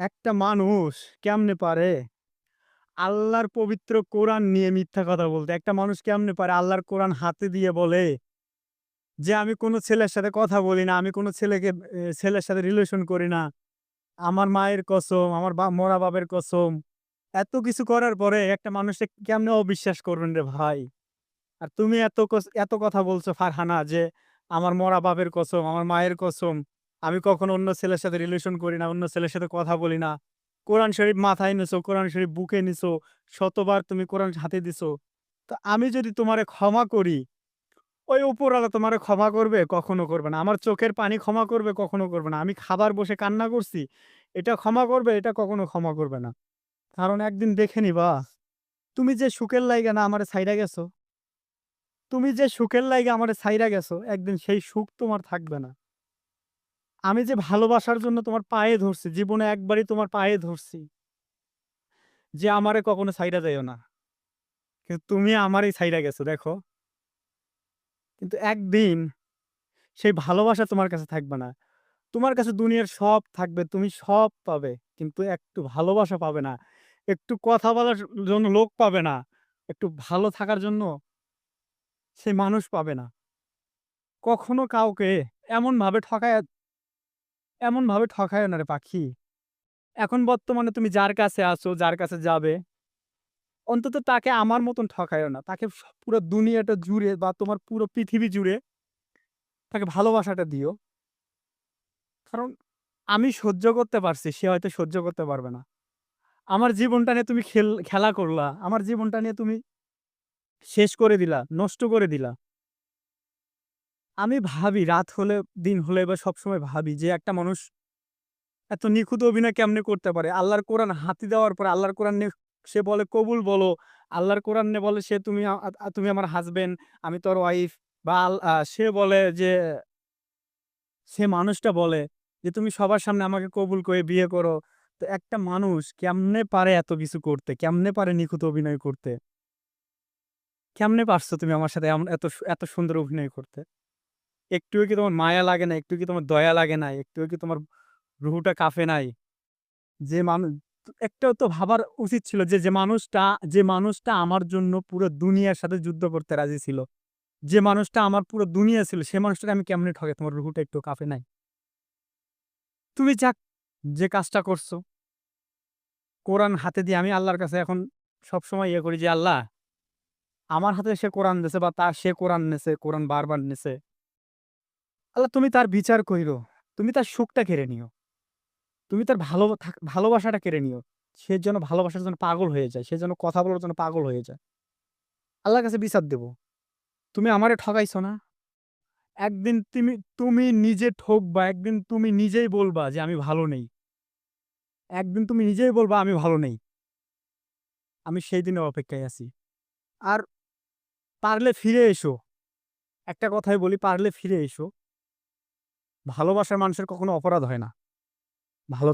একটা মানুষ কেমনে পারে আল্লাহর পবিত্র কোরআন নিয়ে মিথ্যা কথা বলতে? একটা মানুষ কেমনে পারে আল্লাহর কোরআন হাতে দিয়ে বলে যে, "আমি কোনো ছেলের সাথে কথা বলি না। আমি কোনো ছেলেকে ছেলের সাথে রিলেশন করি না। আমার মায়ের কসম, আমার মরা বাপের কসম।" এত কিছু করার পরে একটা মানুষে কেমনে অবিশ্বাস করবেন রে ভাই? আর তুমি এত এত কথা বলছো ফারহানা যে, "আমার মরা বাপের কসম, আমার মায়ের কসম, আমি কখনো অন্য ছেলের সাথে রিলেশন করি না, অন্য ছেলের সাথে কথা বলি না।" কোরআন শরীফ মাথায় নিছো, কোরআন শরীফ বুকে নিছো, শতবার তুমি কোরআন হাতে দিছো। তো আমি যদি তোমারে ক্ষমা করি, ওই উপরওয়ালা তোমারে ক্ষমা করবে? কখনো করবে না। আমার চোখের পানি ক্ষমা করবে? কখনো করবে না। আমি খাবার বসে কান্না করছি, এটা ক্ষমা করবে? এটা কখনো ক্ষমা করবে না। কারণ একদিন দেখে নিবা, তুমি যে সুখের লাইগা না আমার ছাইড়া গেছো তুমি যে সুখের লাইগা আমার ছাইড়া গেছো, একদিন সেই সুখ তোমার থাকবে না। আমি যে ভালোবাসার জন্য তোমার পায়ে ধরছি, জীবনে একবারই তোমার পায়ে ধরছি। যে আমারে কখনো ছাইড়া যাইও না। কিন্তু তুমি আমারই ছাইড়া গেছো দেখো। কিন্তু একদিন সেই ভালোবাসা তোমার কাছে থাকবে না। তোমার কাছে দুনিয়ার সব থাকবে, তুমি সব পাবে। কিন্তু একটু ভালোবাসা পাবে না। একটু কথা বলার জন্য লোক পাবে না। একটু ভালো থাকার জন্য সেই মানুষ পাবে না। কখনো কাউকে এমনভাবে ঠকায়া এমনভাবে ঠকাইও না রে পাখি। এখন বর্তমানে তুমি যার কাছে আসো যার কাছে যাবে, অন্তত তাকে আমার মতন ঠকাইও না। তাকে পুরো দুনিয়াটা জুড়ে বা তোমার পুরো পৃথিবী জুড়ে তাকে ভালোবাসাটা দিও। কারণ আমি সহ্য করতে পারছি, সে হয়তো সহ্য করতে পারবে না। আমার জীবনটা নিয়ে তুমি খেল খেলা করলা। আমার জীবনটা নিয়ে তুমি শেষ করে দিলা, নষ্ট করে দিলা। আমি ভাবি রাত হলে, দিন হলে বা সবসময় ভাবি যে একটা মানুষ এত নিখুঁত অভিনয় কেমনে করতে পারে? আল্লাহর কোরআন হাতি দেওয়ার পরে আল্লাহর কোরআন সে বলে কবুল বলো। আল্লাহর কোরআন নিয়ে বলে সে তুমি তুমি আমার হাসব্যান্ড, আমি তোর ওয়াইফ বা সে বলে যে সে মানুষটা বলে যে, "তুমি সবার সামনে আমাকে কবুল করে বিয়ে করো।" তো একটা মানুষ কেমনে পারে এত কিছু করতে? কেমনে পারে নিখুঁত অভিনয় করতে? কেমনে পারছ তুমি আমার সাথে এত এত সুন্দর অভিনয় করতে? একটুও কি তোমার মায়া লাগে না? একটু কি তোমার দয়া লাগে নাই? একটুও কি তোমার রুহুটা কাঁপে নাই? যে মানু একটাও তো ভাবার উচিত ছিল যে, যে মানুষটা যে মানুষটা আমার জন্য পুরো দুনিয়ার সাথে যুদ্ধ করতে রাজি ছিল। যে মানুষটা আমার পুরো দুনিয়া ছিল, সে মানুষটাকে আমি কেমনে ঠকাই? তোমার রুহুটা একটু কাঁপে নাই? তুমি যাক যে কাজটা করছ কোরআন হাতে দিয়ে আমি আল্লাহর কাছে এখন সবসময় ইয়ে করি যে, "আল্লাহ" আমার হাতে সে কোরআন দিছে বা তার সে কোরআন নিছে, কোরআন বারবার নিছে। আল্লাহ তুমি তার বিচার কইরো। তুমি তার সুখটা কেড়ে নিও। তুমি তার ভালো ভালোবাসাটা কেড়ে নিও। সে যেন ভালোবাসার জন্য পাগল হয়ে যায়। সে যেন কথা বলার জন্য পাগল হয়ে যায়। আল্লাহর কাছে বিচার দেব। তুমি আমারে ঠকাইছো না? একদিন তুমি তুমি নিজে ঠকবা, একদিন তুমি নিজেই বলবা যে, "আমি ভালো নেই।" একদিন তুমি নিজেই বলবা, "আমি ভালো নেই।" আমি সেই দিনের অপেক্ষায় আছি। আর পারলে ফিরে এসো। একটা কথাই বলি, পারলে ফিরে এসো। ভালোবাসার মানুষের কখনো অপরাধ হয় না। ভালো